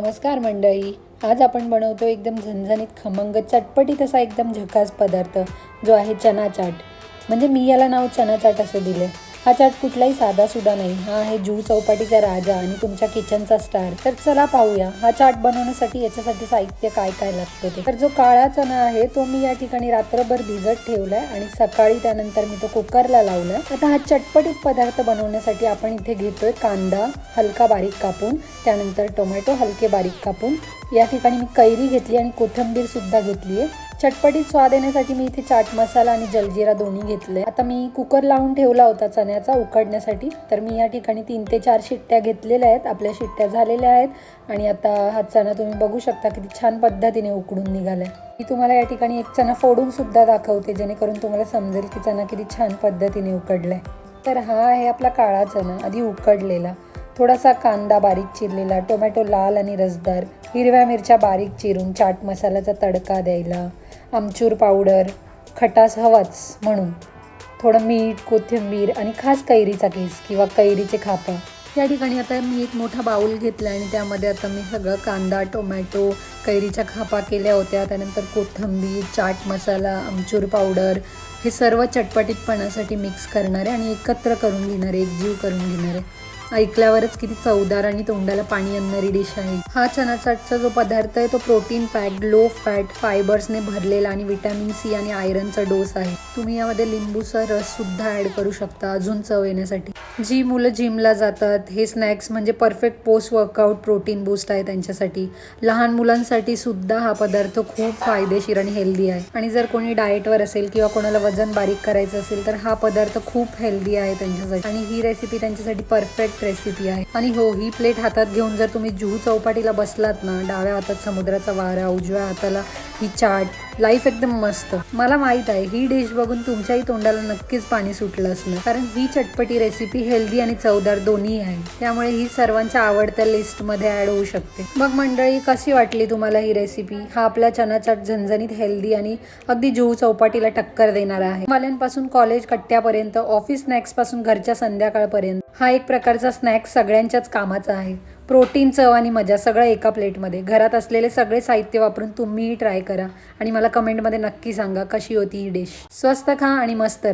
नमस्कार मंडळी. आज आपण बनवतो एकदम झणझणीत खमंग चटपटीत असा एकदम झकास पदार्थ जो आहे चना चाट. म्हणजे मी याला नाव चना चाट असं दिलं हा चाट कुठलाही साधा सुद्धा नाही. हा आहे जू चौपाटीचा राजा आणि तुमच्या किचनचा स्टार तर चला पाहूया हा चाट बनवण्यासाठी याच्यासाठी साहित्य काय काय लागतं ते. तर जो काळा चणा आहे तो मी या ठिकाणी रात्रभर भिजत ठेवलाय आणि सकाळी त्यानंतर मी तो कुकरला लावलाय. आता हा चटपटीत पदार्थ बनवण्यासाठी आपण इथे घेतोय कांदा हलका बारीक कापून त्यानंतर टोमॅटो हलके बारीक कापून. या ठिकाणी मी कैरी घेतली आणि कोथिंबीर सुद्धा घेतली आहे चटपटीत स्वाद येण्यासाठी मी इथे चाट मसाला आणि जलजिरा दोन्ही घेतले आता मी कुकर लावून ठेवला होता चण्याचा उकडण्यासाठी. तर मी या ठिकाणी तीन ते चार शिट्ट्या घेतलेल्या आहेत. आपल्या शिट्ट्या झालेल्या आहेत. आणि आता हा चणा तुम्ही बघू शकता किती छान पद्धतीने उकडून निघालाय. मी तुम्हाला या ठिकाणी एक चणा फोडून सुद्धा दाखवते जेणेकरून तुम्हाला समजेल की चणा किती छान पद्धतीने उकडलाय. तर हा आहे आपला काळा चणा आधी उकडलेला. थोडासा कांदा बारीक चिरलेला टोमॅटो लाल आणि रसदार हिरव्या मिरच्या बारीक चिरून चाट मसाल्याचा तडका द्यायला. आमचूर पावडर खटास हवाच म्हणून. थोडं मीठ कोथिंबीर आणि खास कैरीचा केस किंवा कैरीचे खापं. या ठिकाणी आता मी एक मोठा बाऊल घेतला आणि त्यामध्ये आता मी सगळं कांदा टोमॅटो कैरीच्या खापा केल्या होत्या. त्यानंतर कोथिंबीर चाट मसाला आमचूर पावडर हे सर्व चटपटीतपणासाठी मिक्स करणारे आणि एकत्र करून घेणारे एकजीव करून घेणारे ऐकल्यावरच किती चवदार आणि तोंडाला पाणी आणणारी डिश आहे. हा चणाचाटचा जो पदार्थ आहे तो प्रोटीन फॅट लो फॅट फायबर्सने भरलेला आणि विटॅमिन सी आणि आयरनचा डोस आहे. तुम्ही यामध्ये लिंबूचा रस सुद्धा ऍड करू शकता अजून चव येण्यासाठी. जी मुलं जिमला जातात हे स्नॅक्स म्हणजे perfect post workout protein boost आहे त्यांच्यासाठी. लहान मुलांसाठी सुद्धा हा पदार्थ खूप फायदेशीर आणि हेल्दी आहे. आणि जर कोणी डाएटवर असेल किंवा कोणाला वजन बारीक करायचं असेल तर हा पदार्थ खूप हेल्दी आहे त्यांच्यासाठी. आणि ही रेसिपी त्यांच्यासाठी परफेक्ट रेसिपी आहे. आणि हो ही प्लेट हातात घेऊन जर तुम्ही जुहू चौपाटी चौपाटीला बसलात ना डाव्या हातात समुद्राचा वारा उजव्या हाताला ही चाट लाईफ एकदम मस्त. मला माहीत आहे ही डिश बघून तुमच्याही तोंडाला नक्कीच पाणी सुटलं असणार. कारण ही चटपटी रेसिपी हेल्दी आणि चवदार दोन्ही आहे. त्यामुळे ही सर्वांच्या आवडत्या लिस्टमध्ये ऍड होऊ शकते. मग मंडळी कशी वाटली तुम्हाला ही रेसिपी हा आपला चना चाट झणझणीत हेल्दी आणि अगदी जुहू चौपाटीला टक्कर देणारा आहे. वाल्यांपासून कॉलेज कट्ट्यापर्यंत ऑफिस स्नॅक्सपासून घरच्या संध्याकाळपर्यंत हा एक प्रकारचा स्नॅक्स सगळ्यांच्याच कामाचा आहे. प्रोटीन चव आणि मजा सगळं एका प्लेटमध्ये घरात असलेले सगळे साहित्य वापरून तुम्हीही ट्राय करा. करा. आणि मला कमेंटमध्ये नक्की सांगा कशी होती ही डिश स्वस्त खा आणि मस्त